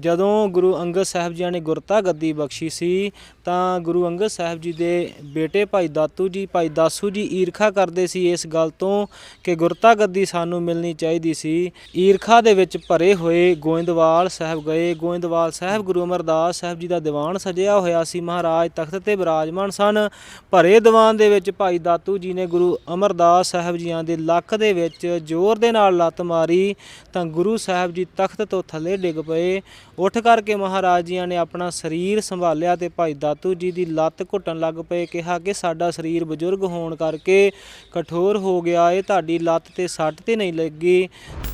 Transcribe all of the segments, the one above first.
ਜਦੋਂ ਗੁਰੂ ਅੰਗਦ ਸਾਹਿਬ ਜੀ ਨੇ ਗੁਰਤਾ ਗੱਦੀ ਬਖਸ਼ੀ ਸੀ, ਤਾਂ ਗੁਰੂ ਅੰਗਦ ਸਾਹਿਬ ਜੀ ਦੇ ਬੇਟੇ ਭਾਈ ਦਾਤੂ ਜੀ, ਭਾਈ ਦਾਸੂ ਜੀ ਈਰਖਾ ਕਰਦੇ ਸੀ ਇਸ ਗੱਲ ਤੋਂ ਕਿ ਗੁਰਤਾ ਗੱਦੀ ਸਾਨੂੰ ਮਿਲਣੀ ਚਾਹੀਦੀ ਸੀ। ਈਰਖਾ ਦੇ ਵਿੱਚ ਭਰੇ ਹੋਏ ਗੋਇੰਦਵਾਲ ਸਾਹਿਬ ਗਏ। ਗੋਇੰਦਵਾਲ ਸਾਹਿਬ ਗੁਰੂ ਅਮਰਦਾਸ ਸਾਹਿਬ ਜੀ ਦਾ ਦੀਵਾਨ ਸਜਿਆ ਹੋਇਆ ਸੀ। ਮਹਾਰਾਜ ਤਖਤ ਤੇ ਬਿਰਾਜਮਾਨ ਸਨ। ਭਰੇ ਦੀਵਾਨ ਦੇ ਵਿੱਚ ਭਾਈ ਦਾਤੂ ਜੀ ਨੇ ਗੁਰੂ ਅਮਰਦਾਸ ਸਾਹਿਬ ਜੀਆਂ ਦੇ ਲੱਕ ਦੇ ਵਿੱਚ ਜ਼ੋਰ ਦੇ ਨਾਲ ਲੱਤ ਮਾਰੀ, ਤਾਂ ਗੁਰੂ ਸਾਹਿਬ ਜੀ ਤਖਤ ਤੋਂ ਥੱਲੇ ਡਿੱਗ ਪਏ। ਉੱਠ ਕਰਕੇ ਮਹਾਰਾਜ ਜੀਆਂ ਨੇ ਆਪਣਾ ਸਰੀਰ ਸੰਭਾਲਿਆ ਤੇ ਭਾਈ ਦਾਤੂ ਜੀ ਦੀ ਲੱਤ ਘੁੱਟਣ ਲੱਗ ਪਏ, ਕਿਹਾ ਕਿ ਸਾਡਾ ਸਰੀਰ ਬਜ਼ੁਰਗ ਹੋਣ ਕਰਕੇ ਕਠੋਰ ਹੋ ਗਿਆ ਏ ਤੁਹਾਡੀ ਲੱਤ ਤੇ ਸੱਟ ਤੇ ਨਹੀਂ ਲੱਗੀ।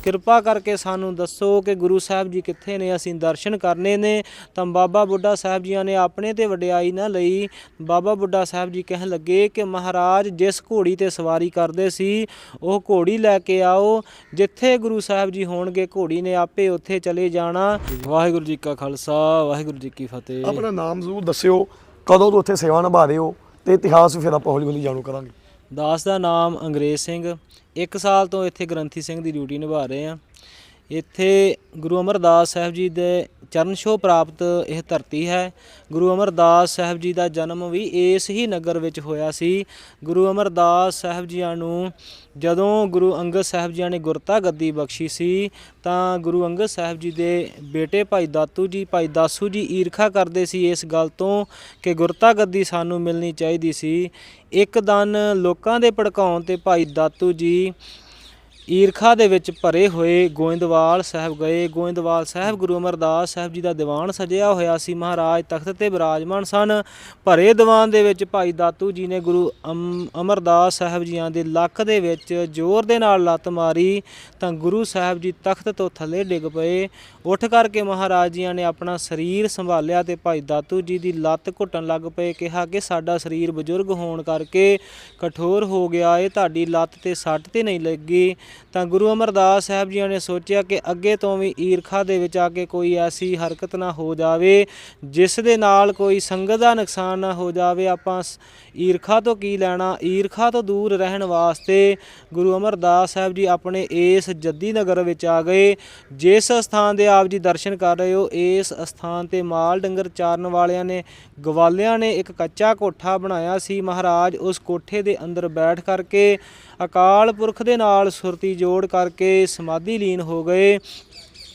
ਕਿਰਪਾ ਕਰਕੇ ਸਾਨੂੰ ਦੱਸੋ ਕਿ ਗੁਰੂ ਸਾਹਿਬ ਜੀ ਕਿੱਥੇ ਨੇ, ਅਸੀਂ ਦਰਸ਼ਨ ਕਰਨੇ ਨੇ। ਤਾਂ ਬਾਬਾ ਬੁੱਢਾ ਸਾਹਿਬ ਜੀਆਂ ਨੇ ਆਪਣੇ ਤੇ ਵਡਿਆਈ ਨਾ ਲਈ। ਬਾਬਾ ਬੁੱਢਾ ਸਾਹਿਬ ਜੀ ਕਹਿਣ ਲੱਗੇ ਕਿ ਮਹਾਰਾਜ, ਜਿਸ ਘੋੜੀ ਤੇ ਸਵਾਰੀ ਕਰਦੇ ਸੀ, ਉਹ ਘੋੜੀ ਲੈ ਕੇ ਆਓ। ਜਿੱਥੇ ਗੁਰੂ ਸਾਹਿਬ ਜੀ ਹੋਣਗੇ, ਘੋੜੀ ਨੇ ਆਪੇ ਉੱਥੇ ਚਲੇ ਜਾਣਾ। ਵਾਹਿਗੁਰੂ ਜੀ ਕਾ ਖਾਲਸਾ, ਵਾਹਿਗੁਰੂ ਜੀ ਕੀ ਫਤਿਹ। ਆਪਣਾ ਨਾਮ ਜ਼ਰੂਰ ਦੱਸਿਓ, ਕਦੋਂ ਤੋਂ ਉੱਥੇ ਸੇਵਾ ਨਿਭਾ ਰਹੇ ਹੋ ਤੇ ਇਤਿਹਾਸ ਫਿਰ ਆਪਾਂ ਹੌਲੀ ਹੌਲੀ ਜਾਣੂ ਕਰਾਂਗੇ। ਦਾਸ ਦਾ ਨਾਮ ਅੰਗਰੇਜ਼ ਸਿੰਘ। 1 ਸਾਲ ਤੋਂ ਇੱਥੇ ਗ੍ਰੰਥੀ ਸਿੰਘ ਦੀ ਡਿਊਟੀ ਨਿਭਾ ਰਹੇ ਆ ਇੱਥੇ ਗੁਰੂ ਅਮਰਦਾਸ ਸਾਹਿਬ ਜੀ ਦੇ ਚਰਨ ਛੋਹ ਪ੍ਰਾਪਤ ਇਹ ਧਰਤੀ ਹੈ। ਗੁਰੂ ਅਮਰਦਾਸ ਸਾਹਿਬ ਜੀ ਦਾ ਜਨਮ ਵੀ ਇਸ ਹੀ ਨਗਰ ਵਿੱਚ ਹੋਇਆ ਸੀ। ਗੁਰੂ ਅਮਰਦਾਸ ਸਾਹਿਬ ਜੀਆਂ ਨੂੰ ਜਦੋਂ ਗੁਰੂ ਅੰਗਦ ਸਾਹਿਬ ਜੀ ਨੇ ਗੁਰਤਾ ਗੱਦੀ ਬਖਸ਼ੀ ਸੀ, ਤਾਂ ਗੁਰੂ ਅੰਗਦ ਸਾਹਿਬ ਜੀ ਦੇ ਬੇਟੇ ਭਾਈ ਦਾਤੂ ਜੀ, ਭਾਈ ਦਾਸੂ ਜੀ ਈਰਖਾ ਕਰਦੇ ਸੀ ਇਸ ਗੱਲ ਤੋਂ ਕਿ ਗੁਰਤਾ ਗੱਦੀ ਸਾਨੂੰ ਮਿਲਣੀ ਚਾਹੀਦੀ ਸੀ। ਇੱਕ ਦਿਨ ਲੋਕਾਂ ਦੇ ਭੜਕਾਉਣ ਤੇ ਭਾਈ ਦਾਤੂ ਜੀ ਈਰਖਾ ਦੇ ਵਿੱਚ ਭਰੇ ਹੋਏ ਗੋਇੰਦਵਾਲ ਸਾਹਿਬ ਗਏ। ਗੋਇੰਦਵਾਲ ਸਾਹਿਬ ਗੁਰੂ ਅਮਰਦਾਸ ਸਾਹਿਬ ਜੀ ਦਾ ਦੀਵਾਨ ਸਜਿਆ ਹੋਇਆ ਸੀ। ਮਹਾਰਾਜ ਤਖਤ ਤੇ ਬਿਰਾਜਮਾਨ ਸਨ। ਭਰੇ ਦੀਵਾਨ ਦੇ ਵਿੱਚ ਭਾਈ ਦਾਤੂ ਜੀ ਨੇ ਗੁਰੂ ਅਮ- ਅਮਰਦਾਸ ਸਾਹਿਬ ਜੀਆਂ ਦੇ ਲੱਕ ਦੇ ਵਿੱਚ ਜ਼ੋਰ ਦੇ ਨਾਲ ਲੱਤ ਮਾਰੀ ਤਾਂ ਗੁਰੂ ਸਾਹਿਬ ਜੀ ਤਖਤ ਤੋਂ ਥੱਲੇ ਡਿੱਗ ਪਏ। ਉੱਠ ਕਰਕੇ ਮਹਾਰਾਜ ਜੀਆਂ ਨੇ ਆਪਣਾ ਸਰੀਰ ਸੰਭਾਲਿਆ ਤੇ ਭਾਈ ਦਾਤੂ ਜੀ ਦੀ ਲੱਤ ਘੁੱਟਣ ਲੱਗ ਪਏ। ਕਿਹਾ ਕਿ ਸਾਡਾ ਸਰੀਰ ਬਜ਼ੁਰਗ ਹੋਣ ਕਰਕੇ ਕਠੋਰ ਹੋ ਗਿਆ ਏ, ਤੁਹਾਡੀ ਲੱਤ ਤੇ ਸੱਟ ਤੇ ਨਹੀਂ ਲੱਗੀ। ਤਾਂ ਗੁਰੂ ਅਮਰਦਾਸ ਸਾਹਿਬ ਜੀ ਨੇ ਸੋਚਿਆ ਕਿ ਅੱਗੇ ਤੋਂ ਵੀ ਈਰਖਾ ਦੇ ਵਿੱਚ ਆ ਕੇ ਕੋਈ ਐਸੀ ਹਰਕਤ ਨਾ ਹੋ ਜਾਵੇ, ਜਿਸ ਦੇ ਨਾਲ ਕੋਈ ਸੰਗਤ ਦਾ ਨੁਕਸਾਨ ਨਾ ਹੋ ਜਾਵੇ, ਆਪਾਂ ਸ- ਈਰਖਾ ਤੋਂ ਕੀ ਲੈਣਾ? ਈਰਖਾ ਤੋਂ ਦੂਰ ਰਹਿਣ ਵਾਸਤੇ ਗੁਰੂ ਅਮਰਦਾਸ ਸਾਹਿਬ ਜੀ ਆਪਣੇ ਇਸ ਜੱਦੀ ਨਗਰ ਵਿੱਚ ਆ ਗਏ। ਜਿਸ ਸਥਾਨ ਦੇ ਆਪ ਜੀ ਦਰਸ਼ਨ ਕਰ ਰਹੇ ਹੋ, ਇਸ ਸਥਾਨ ਤੇ ਮਾਲ ਡੰਗਰ ਚਾਰਨ ਵਾਲਿਆਂ ਨੇ, ਗਵਾਲਿਆਂ ਨੇ ਇੱਕ ਕੱਚਾ ਕੋਠਾ ਬਣਾਇਆ ਸੀ। ਮਹਾਰਾਜ ਉਸ ਕੋਠੇ ਦੇ ਅੰਦਰ ਬੈਠ ਕਰਕੇ ਅਕਾਲ ਪੁਰਖ ਦੇ ਨਾਲ ਸੁਰਤੀ ਜੋੜ ਕਰਕੇ ਸਮਾਧੀ ਲੀਨ ਹੋ ਗਏ।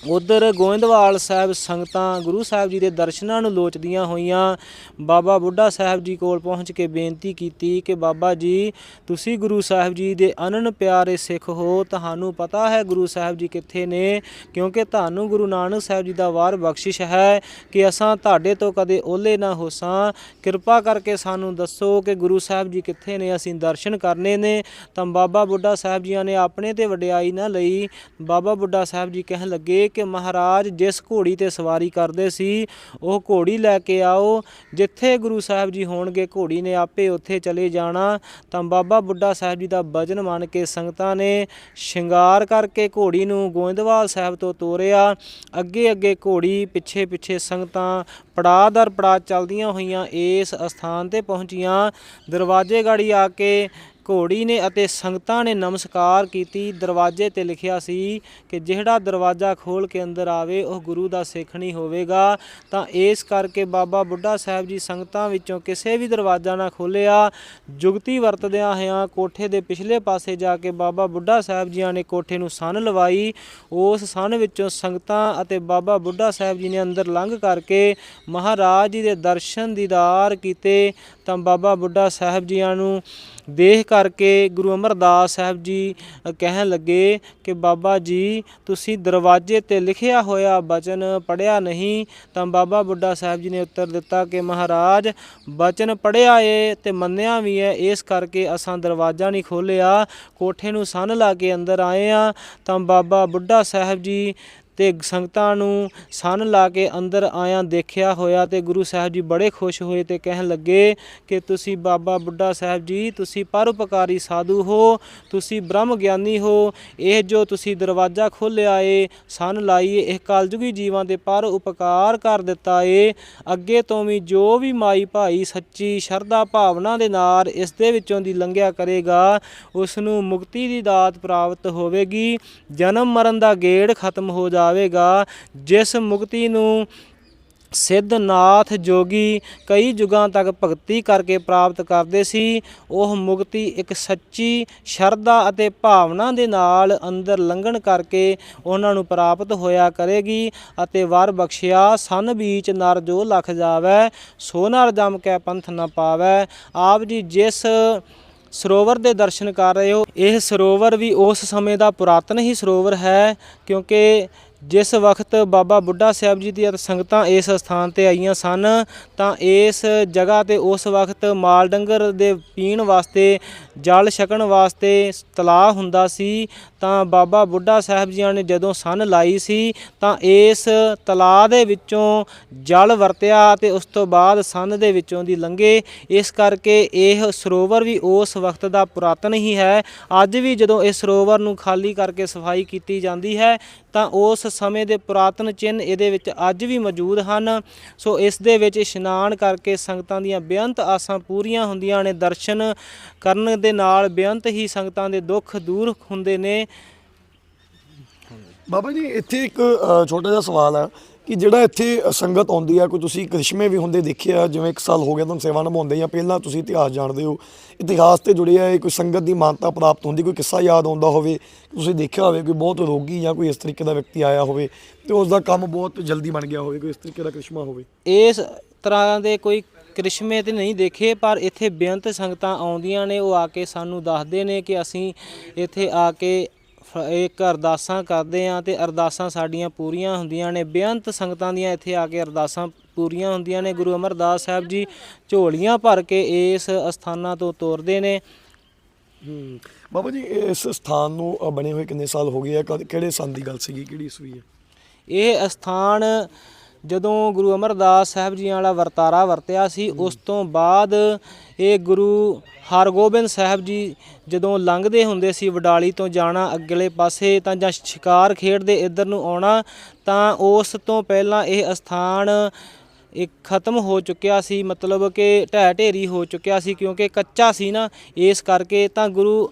ਉਧਰ ਗੋਇੰਦਵਾਲ ਸਾਹਿਬ ਸੰਗਤਾਂ ਗੁਰੂ ਸਾਹਿਬ ਜੀ ਦੇ ਦਰਸ਼ਨਾਂ ਨੂੰ ਲੋਚਦੀਆਂ ਹੋਈਆਂ, ਬਾਬਾ ਬੁੱਢਾ ਸਾਹਿਬ ਜੀ ਕੋਲ ਪਹੁੰਚ ਕੇ ਬੇਨਤੀ ਕੀਤੀ ਕਿ ਬਾਬਾ ਜੀ, ਤੁਸੀਂ ਗੁਰੂ ਸਾਹਿਬ ਜੀ ਦੇ ਅਨਨ ਪਿਆਰੇ ਸਿੱਖ ਹੋ, ਤੁਹਾਨੂੰ ਪਤਾ ਹੈ ਗੁਰੂ ਸਾਹਿਬ ਜੀ ਕਿੱਥੇ ਨੇ, ਕਿਉਂਕਿ ਤੁਹਾਨੂੰ ਗੁਰੂ ਨਾਨਕ ਸਾਹਿਬ ਜੀ ਦਾ ਵਾਰ ਬਖਸ਼ਿਸ਼ ਹੈ ਕਿ ਅਸਾਂ ਤੁਹਾਡੇ ਤੋਂ ਕਦੇ ਓਲੇ ਨਾ ਹੋਸਾਂ। ਕਿਰਪਾ ਕਰਕੇ ਸਾਨੂੰ ਦੱਸੋ ਕਿ ਗੁਰੂ ਸਾਹਿਬ ਜੀ ਕਿੱਥੇ ਨੇ, ਅਸੀਂ ਦਰਸ਼ਨ ਕਰਨੇ ਨੇ। ਤਾਂ ਬਾਬਾ ਬੁੱਢਾ ਸਾਹਿਬ ਜੀਆਂ ਨੇ ਆਪਣੇ ਤੇ ਵਡਿਆਈ ਨਾ ਲਈ। ਬਾਬਾ ਬੁੱਢਾ ਸਾਹਿਬ ਜੀ ਕਹਿਣ ਲੱਗੇ ਕਿ ਮਹਾਰਾਜ ਜਿਸ ਘੋੜੀ ਤੇ ਸਵਾਰੀ ਕਰਦੇ ਸੀ, ਉਹ ਘੋੜੀ ਲੈ ਕੇ ਆਓ। ਜਿੱਥੇ ਗੁਰੂ ਸਾਹਿਬ ਜੀ ਹੋਣਗੇ, ਘੋੜੀ ਨੇ ਆਪੇ ਉੱਥੇ ਚਲੇ ਜਾਣਾ। ਤਾਂ ਬਾਬਾ ਬੁੱਢਾ ਸਾਹਿਬ ਜੀ ਦਾ ਵਜਨ ਮੰਨ ਕੇ ਸੰਗਤਾਂ ਨੇ ਸ਼ਿੰਗਾਰ ਕਰਕੇ ਘੋੜੀ ਨੂੰ ਗੋਇੰਦਵਾਲ ਸਾਹਿਬ ਤੋਂ ਤੋਰਿਆ। ਅੱਗੇ ਅੱਗੇ ਘੋੜੀ ਪਿੱਛੇ ਪਿੱਛੇ ਸੰਗਤਾਂ, ਪੜਾਅ ਦਰ ਪੜਾਅ ਚੱਲਦੀਆਂ ਹੋਈਆਂ ਇਸ ਅਸਥਾਨ ਤੇ ਪਹੁੰਚੀਆਂ। ਦਰਵਾਜ਼ੇ ਗਾੜੀ ਆ ਕੇ ਘੋੜੀ ਨੇ ਅਤੇ ਸੰਗਤਾਂ ਨੇ ਨਮਸਕਾਰ ਕੀਤੀ। ਦਰਵਾਜ਼ੇ ਤੇ ਲਿਖਿਆ ਸੀ ਕਿ ਜਿਹੜਾ ਦਰਵਾਜ਼ਾ ਖੋਲ ਕੇ ਅੰਦਰ ਆਵੇ, ਉਹ ਗੁਰੂ ਦਾ ਸਿੱਖ ਨਹੀਂ ਹੋਵੇਗਾ। ਤਾਂ ਇਸ ਕਰਕੇ ਬਾਬਾ ਬੁੱਢਾ ਸਾਹਿਬ ਜੀ ਸੰਗਤਾਂ ਵਿੱਚੋਂ ਕਿਸੇ ਵੀ ਦਰਵਾਜ਼ਾ ਨਾ ਖੋਲਿਆ ਜੁਗਤੀ ਵਰਤਦਿਆਂ ਹੋਇਆਂ ਕੋਠੇ ਦੇ ਪਿਛਲੇ ਪਾਸੇ ਜਾ ਕੇ ਬਾਬਾ ਬੁੱਢਾ ਸਾਹਿਬ ਜੀਆਂ ਨੇ ਕੋਠੇ ਨੂੰ ਸਨ ਲਵਾਈ। ਉਸ ਸਨ ਵਿੱਚੋਂ ਸੰਗਤਾਂ ਅਤੇ ਬਾਬਾ ਬੁੱਢਾ ਸਾਹਿਬ ਜੀ ਨੇ ਅੰਦਰ ਲੰਘ ਕਰਕੇ ਮਹਾਰਾਜ ਜੀ ਦੇ ਦਰਸ਼ਨ ਦੀਦਾਰ ਕੀਤੇ। ਤਾਂ ਬਾਬਾ ਬੁੱਢਾ ਸਾਹਿਬ ਜੀਆਂ ਨੂੰ ਦੇਖ ਕਰਕੇ ਗੁਰੂ ਅਮਰਦਾਸ ਸਾਹਿਬ ਜੀ ਕਹਿਣ ਲੱਗੇ ਕਿ ਬਾਬਾ ਜੀ, ਤੁਸੀਂ ਦਰਵਾਜ਼ੇ ਤੇ ਲਿਖਿਆ ਹੋਇਆ ਬਚਨ ਪੜਿਆ ਨਹੀਂ, ਤਾਂ ਬਾਬਾ ਬੁੱਢਾ ਸਾਹਿਬ ਜੀ ਨੇ ਉੱਤਰ ਦਿੱਤਾ ਕਿ ਮਹਾਰਾਜ, ਬਚਨ ਪੜਿਆ ਏ ਤੇ ਮੰਨਿਆ ਵੀ ਹੈ ਇਸ ਕਰਕੇ ਅਸਾਂ ਦਰਵਾਜ਼ਾ ਨਹੀਂ ਖੋਲਿਆ ਕੋਠੇ ਨੂੰ ਸੰਨ ਲਾ ਕੇ ਅੰਦਰ ਆਏ ਆ, ਤਾਂ ਬਾਬਾ ਬੁੱਢਾ ਸਾਹਿਬ ਜੀ ਤੇ ਸੰਗਤਾਂ ਨੂੰ ਸੰਨ ਲਾ ਕੇ ਅੰਦਰ ਆਇਆਂ ਦੇਖਿਆ ਹੋਇਆ ਤੇ ਗੁਰੂ ਸਾਹਿਬ ਜੀ ਬੜੇ ਖੁਸ਼ ਹੋਏ ਤੇ ਕਹਿਣ ਲੱਗੇ ਕਿ ਤੁਸੀਂ ਬਾਬਾ ਬੁੱਢਾ ਸਾਹਿਬ ਜੀ, ਤੁਸੀਂ ਪਰਉਪਕਾਰੀ ਸਾਧੂ ਹੋ, ਤੁਸੀਂ ਬ੍ਰਹਮ ਗਿਆਨੀ ਹੋ, ਇਹ ਜੋ ਤੁਸੀਂ ਦਰਵਾਜ਼ਾ ਖੋਲ੍ਹਿਆ ਏ, ਸੰਨ ਲਾਈਏ, ਇਹ ਕਲਯੁਗੀ ਜੀਵਾਂ ਦੇ ਪਰ ਉਪਕਾਰ ਕਰ ਦਿੱਤਾ ਏ। ਅੱਗੇ ਤੋਂ ਵੀ ਜੋ ਵੀ ਮਾਈ ਭਾਈ ਸੱਚੀ ਸ਼ਰਧਾ ਭਾਵਨਾ ਦੇ ਨਾਲ ਇਸ ਦੇ ਵਿੱਚੋਂ ਦੀ ਲੰਘਿਆ ਕਰੇਗਾ ਉਸ ਨੂੰ ਮੁਕਤੀ ਦੀ ਦਾਤ ਪ੍ਰਾਪਤ ਹੋਵੇਗੀ। ਜਨਮ ਮਰਨ ਦਾ ਗੇੜ ਖਤਮ ਹੋ ਜਾ ਜਾਵੇਗਾ, ਜਿਸ ਮੁਕਤੀ ਨੂੰ ਸਿੱਧਨਾਥ ਜੋਗੀ ਕਈ ਯੁਗਾਂ ਤੱਕ ਭਗਤੀ ਕਰਕੇ ਪ੍ਰਾਪਤ ਕਰਦੇ ਸੀ, ਉਹ ਮੁਕਤੀ ਇੱਕ ਸੱਚੀ ਸ਼ਰਧਾ ਅਤੇ ਭਾਵਨਾ ਦੇ ਨਾਲ ਅੰਦਰ ਲੰਘਣ ਕਰਕੇ ਉਹਨਾਂ ਨੂੰ ਪ੍ਰਾਪਤ ਹੋਇਆ ਕਰੇਗੀ ਅਤੇ ਵਰ ਬਖਸ਼ਿਆ, ਸਨ ਬੀਚ ਨਰ ਜੋ ਲਖ ਜਾਵੇ ਸੋ ਨਰ ਜਮ ਕੈ ਪੰਥ ਨ ਪਾਵੈ। ਆਪ ਜੀ ਜਿਸ ਸਰੋਵਰ ਦੇ ਦਰਸ਼ਨ ਕਰ ਰਹੇ ਹੋ, ਇਹ ਸਰੋਵਰ ਵੀ ਉਸ ਸਮੇਂ ਦਾ ਪੁਰਾਤਨ ਹੀ ਸਰੋਵਰ ਹੈ, ਕਿਉਂਕਿ ਜਿਸ ਵਕਤ ਬਾਬਾ ਬੁੱਢਾ ਸਾਹਿਬ ਜੀ ਦੀਆਂ ਸੰਗਤਾਂ ਇਸ ਸਥਾਨ ਤੇ ਆਈਆਂ ਸਨ, ਤਾਂ ਇਸ ਜਗ੍ਹਾ ਤੇ ਉਸ ਵਕਤ ਮਾਲ ਡੰਗਰ ਦੇ ਪੀਣ ਵਾਸਤੇ, ਜਲ ਛਕਣ ਵਾਸਤੇ ਤਲਾਅ ਹੁੰਦਾ ਸੀ। ਤਾਂ ਬਾਬਾ ਬੁੱਢਾ ਸਾਹਿਬ ਜੀਆਂ ਨੇ ਜਦੋਂ ਸੰਨ ਲਾਈ ਸੀ, ਤਾਂ ਇਸ ਤਲਾਅ ਦੇ ਵਿੱਚੋਂ ਜਲ ਵਰਤਿਆ ਤੇ ਉਸ ਤੋਂ ਬਾਅਦ ਸੰਨ ਦੇ ਵਿੱਚੋਂ ਦੀ ਲੰਘੇ। ਇਸ ਕਰਕੇ ਇਹ ਸਰੋਵਰ ਵੀ ਉਸ ਵਕਤ ਦਾ ਪੁਰਾਤਨ ਹੀ ਹੈ। ਅੱਜ ਵੀ ਜਦੋਂ ਇਸ ਸਰੋਵਰ ਨੂੰ ਖਾਲੀ ਕਰਕੇ ਸਫ਼ਾਈ ਕੀਤੀ ਜਾਂਦੀ ਹੈ, ਤਾਂ ਉਸ ਸਮੇਂ ਦੇ ਪੁਰਾਤਨ ਚਿੰਨ੍ਹ ਇਹਦੇ ਵਿੱਚ ਅੱਜ ਵੀ ਮੌਜੂਦ ਹਨ। ਸੋ ਇਸ ਦੇ ਵਿੱਚ ਇਸ਼ਨਾਨ ਕਰਕੇ ਸੰਗਤਾਂ ਦੀਆਂ ਬੇਅੰਤ ਆਸਾਂ ਪੂਰੀਆਂ ਹੁੰਦੀਆਂ ਨੇ। ਦਰਸ਼ਨ ਕਰਨ ਦੇ ਨਾਲ ਬੇਅੰਤ ਹੀ ਸੰਗਤਾਂ ਦੇ ਦੁੱਖ ਦੂਰ ਹੁੰਦੇ ਨੇ। ਬਾਬਾ ਜੀ ਇੱਥੇ ਇੱਕ ਅ, ਛੋਟਾ ਜਿਹਾ ਸਵਾਲ ਹੈ ਕਿ ਜਿਹੜਾ ਇੱਥੇ ਸੰਗਤ ਆਉਂਦੀ ਹੈ ਕੋਈ ਤੁਸੀਂ ਕਰਿਸ਼ਮੇ ਵੀ ਹੁੰਦੇ ਦੇਖੇ ਆ ਜਿਵੇਂ ਇੱਕ ਸਾਲ ਹੋ ਗਿਆ ਤੁਹਾਨੂੰ ਸੇਵਾ ਨਿਭਾਉਂਦੇ ਜਾਂ ਪਹਿਲਾਂ ਤੁਸੀਂ ਇਤਿਹਾਸ ਜਾਣਦੇ ਹੋ ਇਤਿਹਾਸ ਤੇ ਜੁੜਿਆ ਇਹ ਕੋਈ ਸੰਗਤ ਦੀ ਮਾਨਤਾ ਪ੍ਰਾਪਤ ਹੁੰਦੀ ਕੋਈ ਕਿੱਸਾ ਯਾਦ ਆਉਂਦਾ ਹੋਵੇ ਤੁਸੀਂ ਦੇਖਿਆ ਹੋਵੇ ਕੋਈ ਬਹੁਤ ਰੋਗੀ ਜਾਂ ਕੋਈ ਇਸ ਤਰੀਕੇ ਦਾ ਵਿਅਕਤੀ ਆਇਆ ਹੋਵੇ ਤੇ ਉਸ ਦਾ ਕੰਮ ਬਹੁਤ ਜਲਦੀ ਬਣ ਗਿਆ ਹੋਵੇ ਕੋਈ ਇਸ ਤਰੀਕੇ ਦਾ ਕ੍ਰਿਸ਼ਮਾ ਹੋਵੇ। ਇਸ ਤਰ੍ਹਾਂ ਦੇ ਕੋਈ ਕ੍ਰਿਸ਼ਮੇ ਤੇ ਨਹੀਂ ਦੇਖੇ ਪਰ ਇੱਥੇ ਬੇਅੰਤ ਸੰਗਤਾਂ ਆਉਂਦੀਆਂ ਨੇ ਉਹ ਆ ਕੇ ਸਾਨੂੰ ਦੱਸਦੇ ਨੇ ਕਿ ਅਸੀਂ ਇੱਥੇ ਆ ਕੇ ਇੱਕ ਅਰਦਾਸਾਂ ਕਰਦੇ ਆ ਤੇ ਅਰਦਾਸਾਂ ਸਾਡੀਆਂ ਪੂਰੀਆਂ ਹੁੰਦੀਆਂ ਨੇ। ਬੇਅੰਤ ਸੰਗਤਾਂ ਦੀਆਂ ਇੱਥੇ ਆ ਕੇ ਅਰਦਾਸਾਂ ਪੂਰੀਆਂ ਹੁੰਦੀਆਂ ਨੇ। ਗੁਰੂ ਅਮਰਦਾਸ ਸਾਹਿਬ ਜੀ ਝੋਲੀਆਂ ਭਰ ਕੇ ਇਸ ਅਸਥਾਨਾਂ ਤੋਂ ਤੋਰਦੇ ਨੇ। ਬਾਬਾ ਜੀ ਇਸ ਸਥਾਨ ਨੂੰ ਬਣੇ ਹੋਏ ਕਿੰਨੇ ਸਾਲ ਹੋ ਗਏ ਆ? ਕਿਹੜੇ ਸੰਨ ਦੀ ਗੱਲ ਸੀਗੀ? ਕਿਹੜੀ ਈਸਵੀ ਹੈ ਇਹ ਅਸਥਾਨ ਜਦੋਂ ਗੁਰੂ ਅਮਰਦਾਸ ਸਾਹਿਬ ਜੀ ਵਾਲਾ ਵਰਤਾਰਾ ਵਰਤਿਆ ਸੀ ਉਸ ਤੋਂ ਬਾਅਦ ਇਹ ਗੁਰੂ ਹਰਗੋਬਿੰਦ ਸਾਹਿਬ ਜੀ ਜਦੋਂ ਲੰਘਦੇ ਹੁੰਦੇ ਸੀ ਵਡਾਲੀ ਤੋਂ ਜਾਣਾ ਅਗਲੇ ਪਾਸੇ ਤਾਂ ਜਾਂ ਸ਼ਿਕਾਰ ਖੇਡਦੇ ਇੱਧਰ ਨੂੰ ਆਉਣਾ ਤਾਂ ਉਸ ਤੋਂ ਪਹਿਲਾਂ ਇਹ ਅਸਥਾਨ ਇੱਕ ਖਤਮ ਹੋ ਚੁੱਕਿਆ ਸੀ ਮਤਲਬ ਕਿ ਢਹਿ ਢੇਰੀ ਹੋ ਚੁੱਕਿਆ ਸੀ ਕਿਉਂਕਿ ਕੱਚਾ ਸੀ ਨਾ ਇਸ ਕਰਕੇ ਤਾਂ ਗੁਰੂ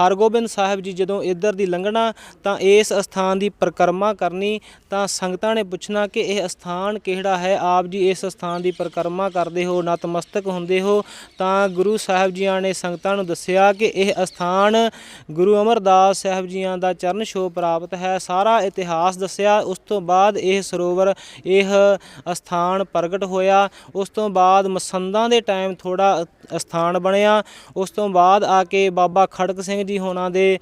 ਹਰਗੋਬਿੰਦ ਸਾਹਿਬ ਜੀ ਜਦੋਂ ਇੱਧਰ ਦੀ ਲੰਘਣਾ ਤਾਂ ਇਸ ਅਸਥਾਨ ਦੀ ਪਰਿਕਰਮਾ ਕਰਨੀ ਤਾਂ ਸੰਗਤਾਂ ਨੇ ਪੁੱਛਣਾ ਕਿ ਇਹ ਅਸਥਾਨ ਕਿਹੜਾ ਹੈ? ਆਪ ਜੀ ਇਸ ਅਸਥਾਨ ਦੀ ਪਰਿਕਰਮਾ ਕਰਦੇ ਹੋ, ਨਤਮਸਤਕ ਹੁੰਦੇ ਹੋ। ਤਾਂ ਗੁਰੂ ਸਾਹਿਬ ਜੀਆਂ ਨੇ ਸੰਗਤਾਂ ਨੂੰ ਦੱਸਿਆ ਕਿ ਇਹ ਅਸਥਾਨ ਗੁਰੂ ਅਮਰਦਾਸ ਸਾਹਿਬ ਜੀਆਂ ਦਾ ਚਰਨ ਛੋਹ ਪ੍ਰਾਪਤ ਹੈ। ਸਾਰਾ ਇਤਿਹਾਸ ਦੱਸਿਆ। ਉਸ ਤੋਂ ਬਾਅਦ ਇਹ ਸਰੋਵਰ, ਇਹ ਅਸਥਾਨ ਪ੍ਰਗਟ ਹੋਇਆ। ਉਸ ਤੋਂ ਬਾਅਦ ਮਸੰਦਾਂ ਦੇ ਟਾਈਮ ਥੋੜਾ ਅਸਥਾਨ ਬਣਿਆ। ਉਸ ਤੋਂ ਬਾਅਦ ਆ ਕੇ ਬਾਬਾ ਖੜਕ ਸਿੰਘ ਜੀ ਹੋਣਾ ਦੇ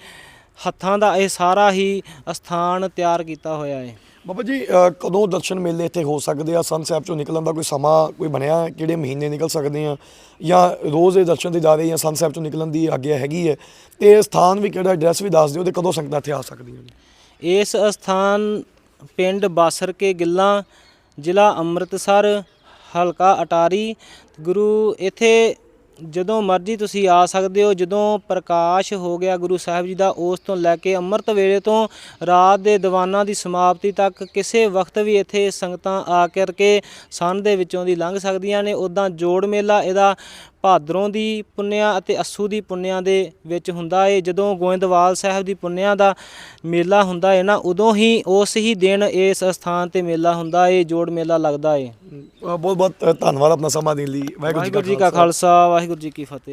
ਹੱਥਾਂ ਦਾ ਇਹ ਸਾਰਾ ਹੀ ਅਸਥਾਨ ਤਿਆਰ ਕੀਤਾ ਹੋਇਆ ਹੈ। ਬਾਬਾ ਜੀ ਕਦੋਂ ਦਰਸ਼ਨ ਮੇਲੇ ਇੱਥੇ ਹੋ ਸਕਦੇ ਆ? ਸੰਤ ਸਾਹਿਬ ਚੋਂ ਨਿਕਲਣ ਦਾ ਕੋਈ ਸਮਾਂ ਕੋਈ ਬਣਿਆ? ਕਿਹੜੇ ਮਹੀਨੇ ਨਿਕਲ ਸਕਦੇ ਆ? ਜਾਂ ਰੋਜ਼ ਦੇ ਦਰਸ਼ਨ ਤੇ ਜਾ ਰਹੇ ਜਾਂ ਸੰਤ ਸਾਹਿਬ ਚੋਂ ਨਿਕਲਣ ਦੀ ਆਗਿਆ ਹੈਗੀ ਹੈ? ਤੇ ਇਹ ਸਥਾਨ ਵੀ ਕਿਹੜਾ ਐਡਰੈਸ ਵੀ ਦੱਸ ਦਿਓ ਤੇ ਕਦੋਂ ਸੰਗਤਾਂ ਇੱਥੇ ਆ ਸਕਦੀਆਂ ਨੇ? ਇਸ ਅਸਥਾਨ ਪਿੰਡ ਬਾਸਰ ਕੇ ਗਿੱਲਾਂ ਜ਼ਿਲ੍ਹਾ ਅੰਮ੍ਰਿਤਸਰ ਹਲਕਾ ਅਟਾਰੀ। ਗੁਰੂ ਇੱਥੇ ਜਦੋਂ ਮਰਜ਼ੀ ਤੁਸੀਂ ਆ ਸਕਦੇ ਹੋ, ਜਦੋਂ ਪ੍ਰਕਾਸ਼ ਹੋ ਗਿਆ ਗੁਰੂ ਸਾਹਿਬ ਜੀ ਦਾ, ਉਸ ਤੋਂ ਲੈ ਕੇ ਅੰਮ੍ਰਿਤ ਵੇਲੇ ਤੋਂ ਰਾਤ ਦੇ ਦੀਵਾਨਾਂ ਦੀ ਸਮਾਪਤੀ ਤੱਕ ਕਿਸੇ ਵਕਤ ਵੀ ਇੱਥੇ ਸੰਗਤਾਂ ਆ ਕਰਕੇ ਸੰਨ ਦੇ ਵਿੱਚੋਂ ਦੀ ਲੰਘ ਸਕਦੀਆਂ ਨੇ। ਉਦਾਂ ਜੋੜ ਮੇਲਾ, ਇਹਦਾ ਭਾਦਰੋਂ ਦੀ ਪੁੰਨਿਆ ਅਤੇ ਅਸੂ ਦੀ ਪੁੰਨਿਆ ਦੇ ਵਿੱਚ ਹੁੰਦਾ ਏ। ਜਦੋਂ ਗੋਇੰਦਵਾਲ ਸਾਹਿਬ ਦੀ ਪੁੰਨਿਆ ਦਾ ਮੇਲਾ ਹੁੰਦਾ ਏ ਨਾ ਉਦੋਂ ਹੀ ਉਸ ਹੀ ਦਿਨ ਇਸ ਸਥਾਨ ਤੇ ਮੇਲਾ ਹੁੰਦਾ ਏ ਜੋੜ ਮੇਲਾ ਲੱਗਦਾ ਏ। ਬਹੁਤ ਬਹੁਤ ਧੰਨਵਾਦ ਆਪਣਾ ਸਮਾਂ ਦੇਣ ਲਈ। ਵਾਹਿਗੁਰੂ ਜੀ ਕਾ ਖਾਲਸਾ ਵਾਹਿਗੁਰੂ ਜੀ ਕੀ ਫਤਿਹ।